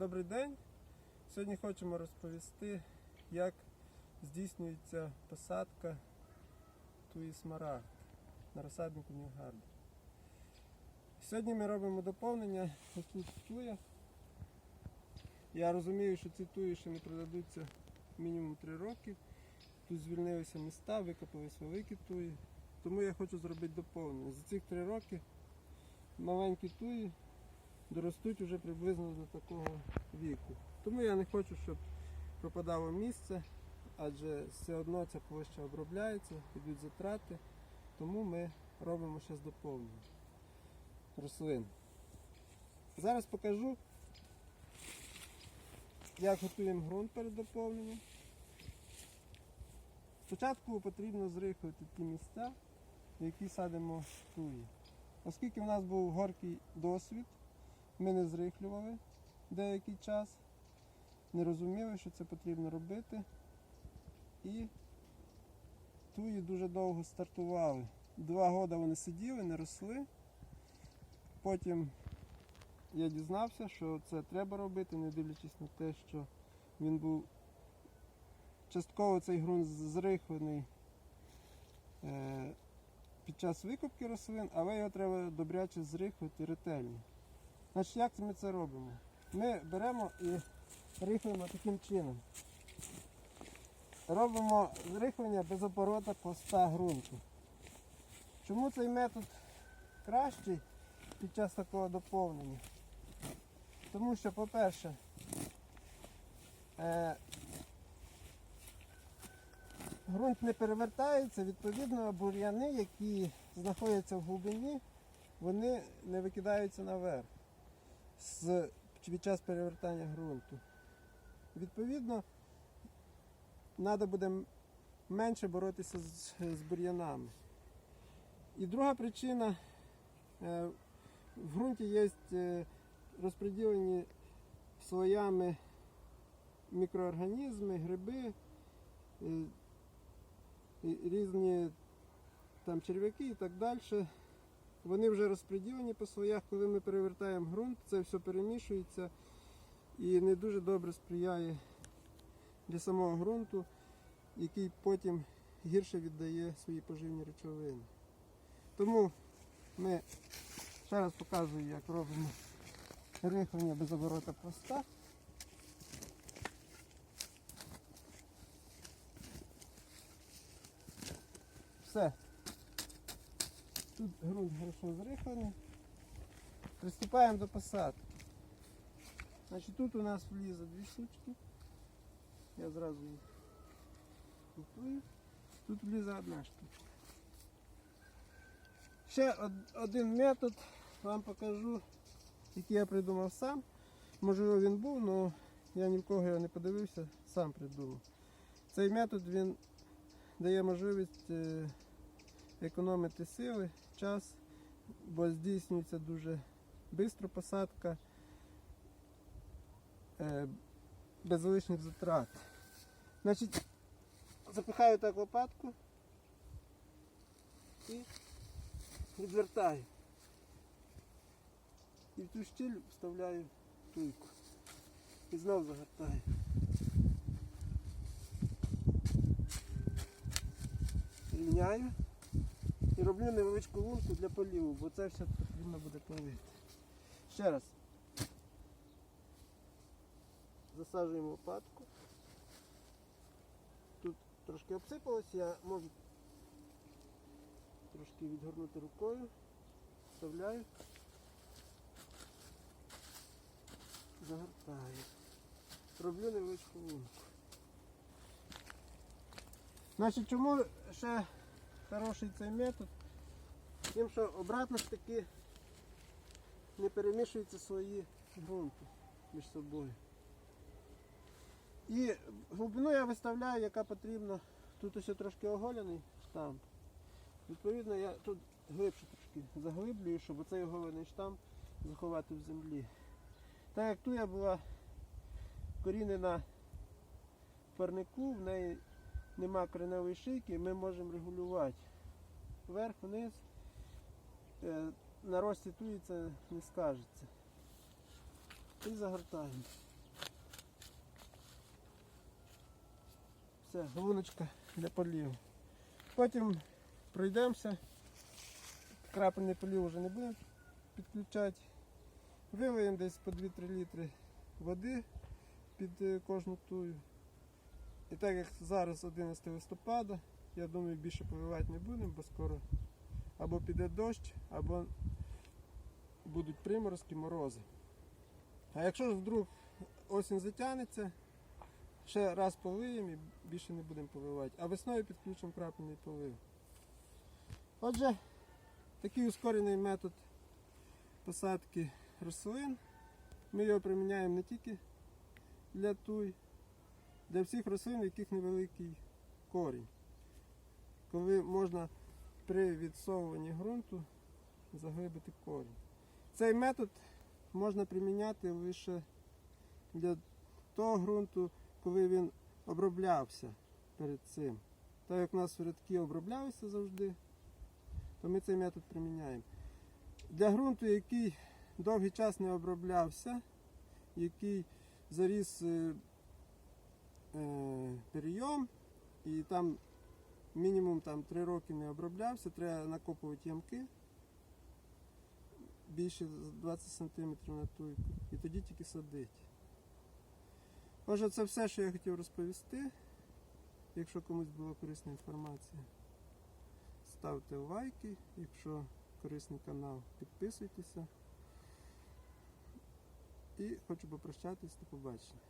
Добрий день. Сьогодні хочемо розповісти, як здійснюється посадка туї смарагд на розсаднику Ньюгард. Сьогодні ми робимо доповнення. Ось тут туя. Я розумію, що ці туї ще не продадуться мінімум 3 роки. Тут звільнилися міста, викопались великі туї. Тому я хочу зробити доповнення. За цих 3 роки маленькі туї доростуть вже приблизно до такого віку. Тому я не хочу, щоб пропадало місце, адже все одно ця площа обробляється, йдуть затрати, тому ми робимо зараз доповнення рослин. Зараз покажу, як готуємо ґрунт перед доповненням. Спочатку потрібно зрихлити ті місця, в які садимо туї. Оскільки в нас був горький досвід, ми не зрихлювали деякий час, не розуміли, що це потрібно робити. І туї дуже довго стартували. Два роки вони сиділи, не росли. Потім я дізнався, що це треба робити, не дивлячись на те, що він був частково цей ґрунт зрихлений е, під час викопки рослин, але його треба добряче зрихлити ретельно. Значить, як ми це робимо? Ми беремо і рихлимо таким чином. Робимо зрихлення без оборота поста ґрунту. Чому цей метод кращий під час такого доповнення? Тому що, по-перше, е, ґрунт не перевертається, відповідно, бур'яни, які знаходяться в глибині, вони не викидаються наверх з, під час перевертання ґрунту. Відповідно, треба буде менше боротися з, з бур'янами. І друга причина, е, в ґрунті є е, розподілені слоями мікроорганізми, гриби, е, різні там черв'яки і так далі. Вони вже розподілені по слоях, коли ми перевертаємо ґрунт, це все перемішується і не дуже добре сприяє для самого ґрунту, який потім гірше віддає свої поживні речовини. Тому ми ще раз показую, як робимо рихлення без оборота поста. Все. Тут ґрунт хорошо зрихлений. Приступаємо до посадки. Значить, тут у нас влізе дві штучки. Я зразу їх купую. Тут влізе одна штучка. Ще один метод вам покажу, який я придумав сам. Можливо він був, але я ні в кого його не подивився, сам придумав. Цей метод він дає можливість е, економити сили, час, бо здійснюється дуже швидко посадка, е, без лишніх затрат. Значить, запихаю так лопатку і відвертаю. І в ту щіль вставляю туйку. І знов загортаю. Рівняю. І роблю невеличку лунку для поліву, бо це все потрібно буде полити. Ще раз. Засаджуємо лопатку. Тут трошки обсипалось, я можу трошки відгорнути рукою. Вставляю. Загортаю. Роблю невеличку лунку. Значить, чому ще хороший цей метод? Тим, що обратно ж таки не перемішуються свої ґрунти між собою. І глибину я виставляю, яка потрібна. Тут ось трошки оголений штамп. Відповідно, я тут глибше трошки заглиблюю, щоб оцей оголений штамп заховати в землі. Так як туя була корінена парнику, в неї нема кореневої шийки, ми можемо регулювати вверх, вниз. Е, на рості тується, не скажеться. І загортаємо. Все, луночка для поліву. Потім пройдемося, крапельний полів вже не будемо підключати. Вилиємо десь по 2-3 літри води під е, кожну тую. І так як зараз 11 листопада, я думаю, більше поливати не будемо, бо скоро або піде дощ, або будуть приморозки, морози. А якщо ж вдруг осінь затягнеться, ще раз полиємо і більше не будемо поливати. А весною підключимо крапельний полив. Отже, такий ускорений метод посадки рослин. Ми його приміняємо не тільки для туй, для всіх рослин, у яких невеликий корінь. Коли можна при відсовуванні ґрунту заглибити корінь. Цей метод можна приміняти лише для того ґрунту, коли він оброблявся перед цим. Так як у нас рядки оброблялися завжди, то ми цей метод приміняємо. Для ґрунту, який довгий час не оброблявся, який заріс е, перейом, і там мінімум там, 3 роки не оброблявся, треба накопувати ямки більше 20 см на туйку. І тоді тільки садити. Отже, це все, що я хотів розповісти. Якщо комусь була корисна інформація, ставте лайки. Якщо корисний канал, підписуйтеся. І хочу попрощатись до побачення.